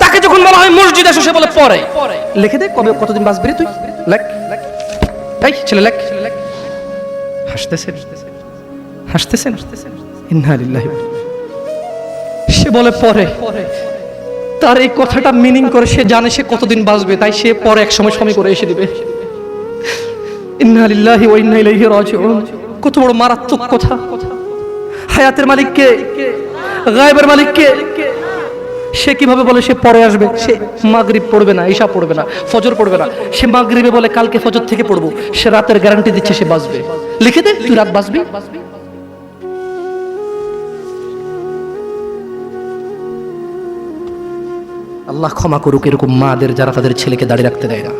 তাকে যখন বলা হয় মসজিদ আসো সে বলে পরে। লিখে দে কবে, কতদিন তুই? লেখ। ছেলে, লেখ। হাসতেছেন হাসতেছেন সে বলে পরে। তার এই কথাটা মিনিং করে সে জানে সে কতদিন বাঁচবে, তাই সে পরে এক সময় সময় করে এসে দিবে। কত বড় মারাত্মক কথা। হায়াতের মালিক কে গায়েবের মালিক সে কীভাবে বলে সে পরে আসবে? সে মাগরিব পড়বে না, ঈশা পড়বে না, ফজর পড়বে না। সে মাগরিবে বলে কালকে ফজর থেকে পড়ব। সে রাতের গ্যারান্টি দিচ্ছে সে বাঁচবে। লিখে দে, তুই রাত বাঁচবি? আল্লাহ ক্ষমা করুক, এরকম মাদের, যারা তাদের ছেলেকে দাঁড়িয়ে রাখতে দেয় না।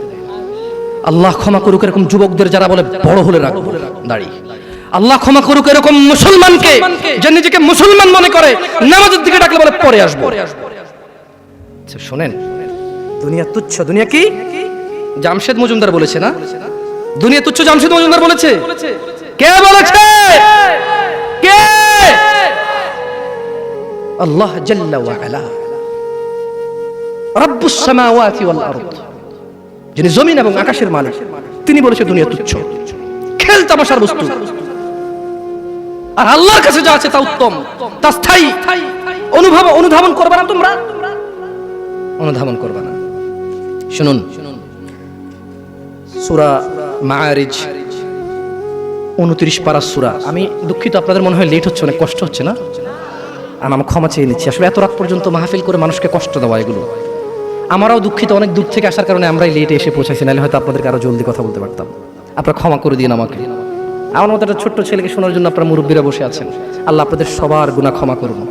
আল্লাহ ক্ষমা করুক এরকম যুবকদের যারা বলে বড় হলে রাখব। দাড়ি। আল্লাহ ক্ষমা করুক এরকম মুসলমানকে যে নিজেকে মুসলমান মনে করে নামাজের দিকে ডাকলে বলে পরে আসব। আচ্ছা, শোনেন। দুনিয়া তুচ্ছ। দুনিয়া কি? জামশেদ মজুমদার বলেছে না? দুনিয়া তুচ্ছ জামশেদ মজুমদার বলেছে? কে বলেছে? কে? আল্লাহ জাল্লা ওয়া আলা। রব্বুস সামাওয়াতি ওয়াল আরদ। যিনি জমিন এবং আকাশের মালিক, তিনি বলেছে দুনিয়া তুচ্ছ। খেল, তামাশার বস্তু। আর আল্লাহর কাছে যা আছে তা উত্তম, তা স্থায়ী। অনুভব, অনুধাবন করবে না তোমরা? অনুধাবন করবে না। শুনুন, সুরা মাআরিজ, উনত্রিশ পারা সুরা। আমি দুঃখিত, আপনাদের মনে হয় লেট হচ্ছে, অনেক কষ্ট হচ্ছে না? আমি আমার ক্ষমা চেয়ে নিচ্ছি। আসলে এত রাত পর্যন্ত মাহফিল করে মানুষকে কষ্ট দেওয়া এগুলো। আমরাও দুঃখিত, অনেক দূর থেকে আসার কারণে আমরাই লেটে এসে পৌঁছাইছি, নাহলে হয়তো আপনাদেরকে আরও জলদি কথা বলতে পারতাম। আপনারা ক্ষমা করে দিন আমাকে। আমার মতো একটা ছোট্ট ছেলেকে শোনার জন্য আপনারা মুরব্বীরা বসে আছেন। আল্লাহ আপনাদের সবার গুণা ক্ষমা করুন।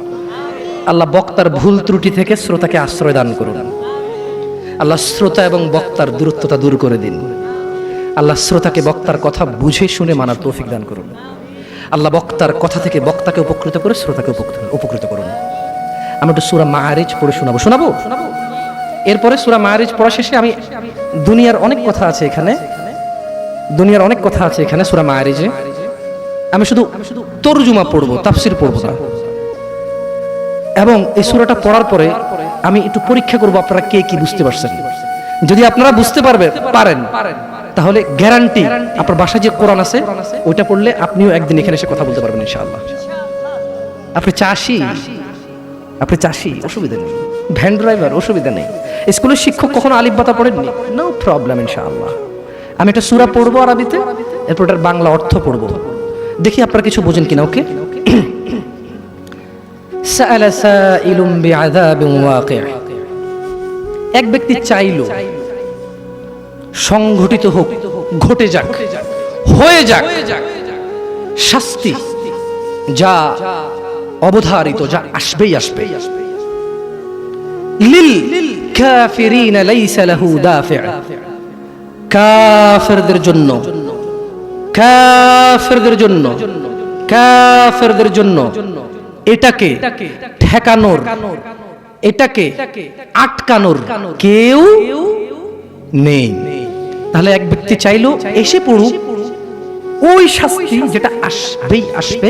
আল্লাহ বক্তার ভুল ত্রুটি থেকে শ্রোতাকে আশ্রয় দান করুন। আল্লাহ শ্রোতা এবং বক্তার দূরত্বতা দূর করে দিন। আল্লাহ শ্রোতাকে বক্তার কথা বুঝে শুনে মানার তৌফিক দান করুন। আল্লাহ বক্তার কথা থেকে বক্তাকে উপকৃত করে শ্রোতাকে উপকৃত- উপকৃত করুন। আমরা একটু সুরা মাহারিজ পড়ে শোনাবো শোনাবো। শোনাবো? এরপরে সুরা মাহারিজ পড়া শেষে আমি দুনিয়ার অনেক কথা আছে এখানে। দুনিয়ার অনেক কথা আছে এখানে সুরা মাহারিজে আমি শুধু তরজুমা পড়ব, তাফসির পড়ব না। এবং এই সুরাটা পড়ার পরে আমি একটু পরীক্ষা করব আপনারা কে কি বুঝতে পারছেন। যদি আপনারা বুঝতে পারবে, পারেন। তাহলে গ্যারান্টি আপনার বাসায় যে কোরআন আছে, ওইটা পড়লে আপনিও একদিন এখানে এসে কথা বলতে পারবেন ইনশাআল্লাহ। আপনি চাষি? আপনি চাষি, অসুবিধা নেই। ভ্যান ড্রাইভার, অসুবিধা নেই। স্কুলের শিক্ষক কখনো আলিব্বাতা পড়েননি? নো প্রবলেম ইনশাআল্লাহ। আমি একটা সুরা পড়ব আরবিতে, এরপর এটার বাংলা অর্থ পড়ব। দেখি আপনারা কিছু বোঝেন কিনা, ওকে? এক ব্যক্তি চাইল, সংঘটিত হোক, ঘটে যাক, হয়ে যাক, শাস্তি যা অবধারিত, যা আসবেই আসবে। জন্য জন্য জন্য এটাকে ঠেকানোর, এটাকে আটকানোর কেউ নেই। তাহলে এক ব্যক্তি চাইলো, এসে পড়ুক, ওই শাস্তি যেটা আসবেই আসবে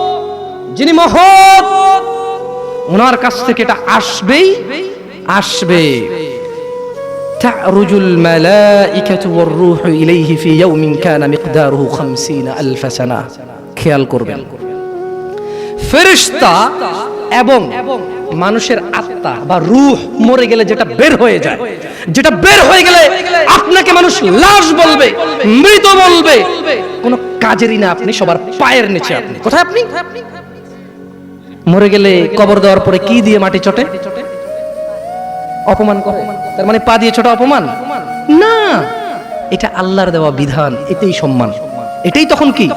যিনি মহৎ ওনার কাছ থেকে এটা আসবেই আসবে تعرج الملائكة والروح إليه في يوم كان مقداره خمسين ألف سنة খেয়াল করবেন ফেরিস্তা এবং মানুষের আত্মা বা রূহ মরে গেলে যেটা বের হয়ে যায় যেটা বের হয়ে গেলে আপনাকে মানুষ লাশ বলবে মৃত বলবে কোনো কাজেরই না আপনি সবার পায়ের নিচে আপনি কোথায় আপনি মরে গেলে কবর দেওয়ার পরে কি দিয়ে মাটি চটে? অপমান করে। তার মানে পা দিয়ে ছোট অপমান? না। এটা আল্লাহর দেওয়া বিধান এটাই সম্মান। এটাই তখন কি?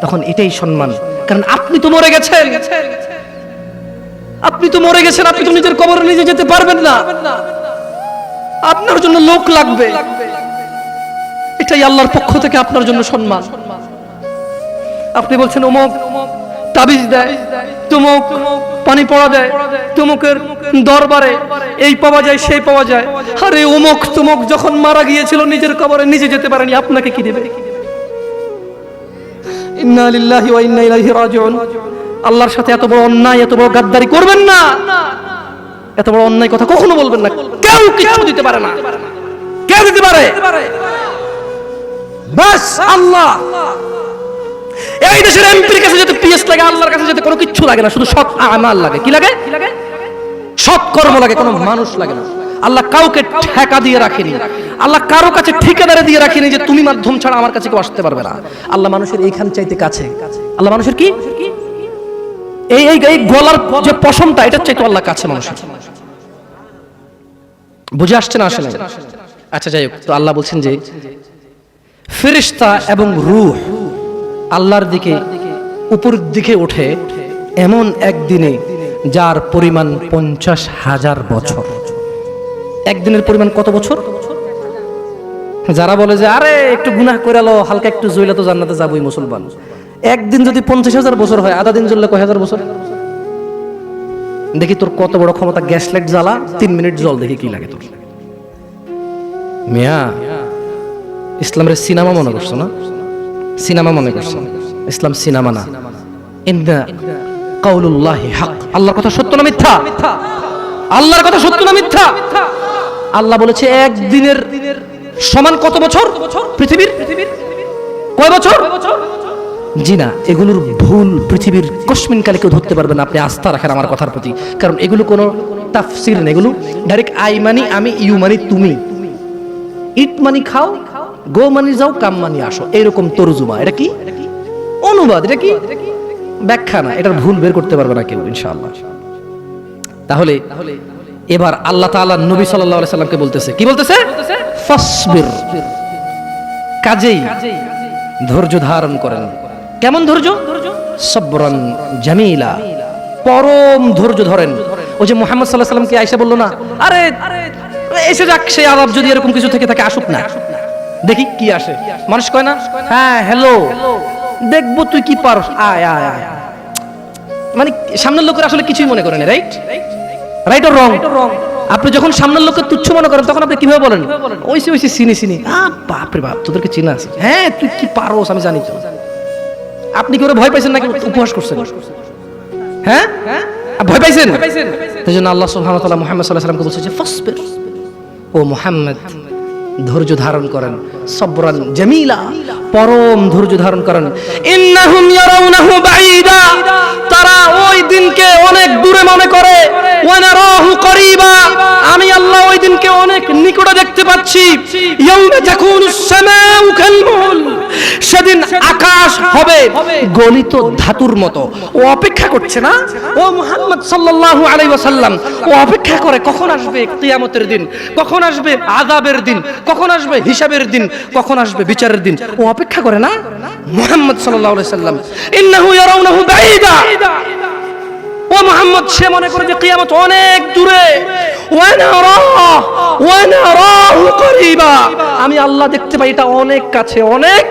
তখন এটাই সম্মান। কারণ আপনি তো মরে গেছেন। আপনি তো মরে গেছেন, আপনি তো নিজের কবরে নিজে যেতে পারবেন না। আপনার জন্য লোক লাগবে। এটাই আল্লাহর পক্ষ থেকে আপনার জন্য সম্মান। আপনি বলছেন অমুক তাবিজ দেয়, তুমুক পানি পড়া দেয়, তুমুকের দরবারে এই পাওয়া যায়, সেই পাওয়া যায়। আরে অমুক তুমুক যখন মারা গিয়েছিল, নিজের কবরে নিজে যেতে পারেনি, আপনাকে কি দেবে? আল্লাহর সাথে এত বড় অন্যায়, এত বড় গাদ্দারি করবেন না। এত বড় অন্যায় কথা কখনো বলবেন না। কেউ কিছু দিতে পারে না। কেউ দিতে পারে। বাস আল্লাহ। এই দেশের এমপির কাছে যেতে পিএস লাগে, আল্লাহর কাছে যেতে কোনো কিচ্ছু লাগে না, শুধু সৎ আমাল লাগে। কি লাগে? সৎ কর্ম লাগে, কোনো মানুষ লাগে না। আল্লাহ কাউকে ঠেকা দিয়ে রাখেনি। আল্লাহ কারও কাছে ঠিকাদারে দিয়ে রাখেনি যে তুমি মাধ্যম ছাড়া আমার কাছে কেউ আসতে পারবে না। আল্লাহ মানুষের এইখান চাইতে কাছে। আল্লাহ মানুষের কি? এই এই গলার যে পশমটা, এটার চাইতে আল্লাহ কাছে মানুষের। বুঝে আসছে না আসে না আচ্ছা যাই হোক, তো আল্লাহ বলছেন যে ফেরিস্তা এবং রূহ আল্লাহর দিকে উপরের দিকে ওঠে এমন একদিনে যার পরিমাণ পঞ্চাশ হাজার বছর। একদিনের পরিমাণ কত বছর? যারা বলে যে, আরে, একটু গুনাহ করে লো, হালকা একটু জইলে তো জান্নাতে যাবই মুসলমান। একদিন যদি পঞ্চাশ হাজার বছর হয়, আধা দিন জ্বললে কয় হাজার বছর? দেখি তোর কত বড় ক্ষমতা গ্যাস লাইট জ্বালা, তিন মিনিট জল, দেখি কি লাগে তোর। মিয়া, ইসলামের সিনেমা মনে করছ না? সিনেমা মনে করছ। ইসলাম সিনেমা না। কাউলুল্লাহি হক। আল্লাহর কথা সত্য না মিথ্যা? আল্লাহর কথা সত্য না মিথ্যা? আল্লাহ বলেছে একদিনের সমান কত বছর? পৃথিবীর? কয় বছর? জি না এগুলোর ভুল পৃথিবীর কশ্মিন কালে কেউ ধরতে পারবে না। আপনি আস্থা রাখেন আমার কথার প্রতি। কারণ এগুলো কোনো তাফসির না এগুলো ডাইরেক্ট আই মানি আমি ইউ মানি তুমি। ইট মানি খাও গো মানি যাও, কাম মানি আসো। এরকম তরজুমা, এটা কি? অনুবাদ, এটা কি? ব্যাখ্যা না, এটার ভুল বের করতে পারবে না কেউ, ইনশাআল্লাহ। তাহলে, এবার আল্লাহ তাআলা নবী সাল্লাল্লাহু আলাইহি সাল্লামকে বলতেছে, কি বলতেছে? ফাসবির। কাজেই ধৈর্য ধারণ করেন। কেমন ধৈর্য? সবরান জামিলা। পরম ধৈর্য ধরেন। ও যে মুহাম্মদ সাল্লাল্লাহু আলাইহি সাল্লামকে আয়েশা বলল না? আরে, এসে যাক, সেই আলাপ যদি এরকম কিছু থেকে থাকে, আসুক না। দেখি কি আসে। মানুষ কয় না? হ্যাঁ হ্যালো দেখব তুই কি পারস। আয় আয় আয়। মানে সামনের লোকের আসলে কিছুই মনে করেন রাইট রাইট অর রং আপনি যখন সামনের লোককে তুচ্ছ মনে করেন তখন আপনি কীভাবে বলেন? ওইসে ওইসে চিনি চিনি আ বাপ তোদেরকে চিনা আছে। হ্যাঁ তুই কি পারোস আমি জানি তো। আপনি কি ওরা ভয় পাইছেন নাকি? উপহাস করছেন। হ্যাঁ? ভয় পাইছেন? সেই জন্য আল্লাহ সুবহানাহু ওয়া তাআলা মুহাম্মদ সাল্লাল্লাহু আলাইহি ওয়াসাল্লামকে বলছে যে ফাসবির। ও মুহাম্মদ। ধৈর্য ধারণ করেন, সবরান জামিলা, পরম ধৈর্য ধারণ করেন। ইন্নাহুম ইয়ারাউনাহু বাঈদা, তারা ওই দিনকে অনেক দূরে মনে করে আমি আল্লাহ ওই দিনকে অনেক নিকটে দেখতে পাচ্ছি। সেদিন আকাশ হবে গলিত ধাতুর মতো। ও অপেক্ষা করছে না? ও মুহাম্মদ সাল্লাল্লাহু আলাইহি ওয়াসাল্লাম, ও অপেক্ষা করে কখন আসবে কিয়ামতের দিন? কখন আসবে আযাবের দিন? কখন আসবে হিসাবের দিন? কখন আসবে বিচারের দিন? ও অপেক্ষা করে না? মুহাম্মদ সাল্লাল্লাহু আলাইহি সাল্লাম ইন্নাহু ইয়ারাউনাহু বাঈদা। ও মোহাম্মদ, সে মনে করে যে কিয়ামত অনেক দূরে। আমি আল্লাহ দেখতে পাই, এটা অনেক কাছে অনেক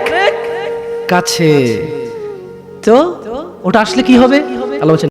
কাছে। তো, ওটা আসলে কি হবে? আল্লাহ